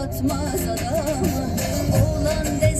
batmaz adamı. Olan dez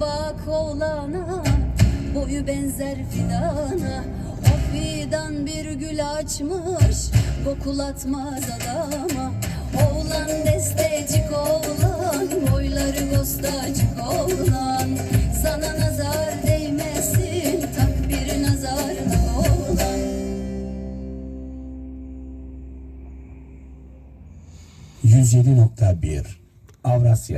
bak oğlana Boyu benzer fidana O fidan bir gül açmış Kokulatmaz adama. Oğlan destecik oğlan Boyları gostacık oğlan. Sana nazar değmesin Tak bir nazarlı oğlan. %107.1 Avrasya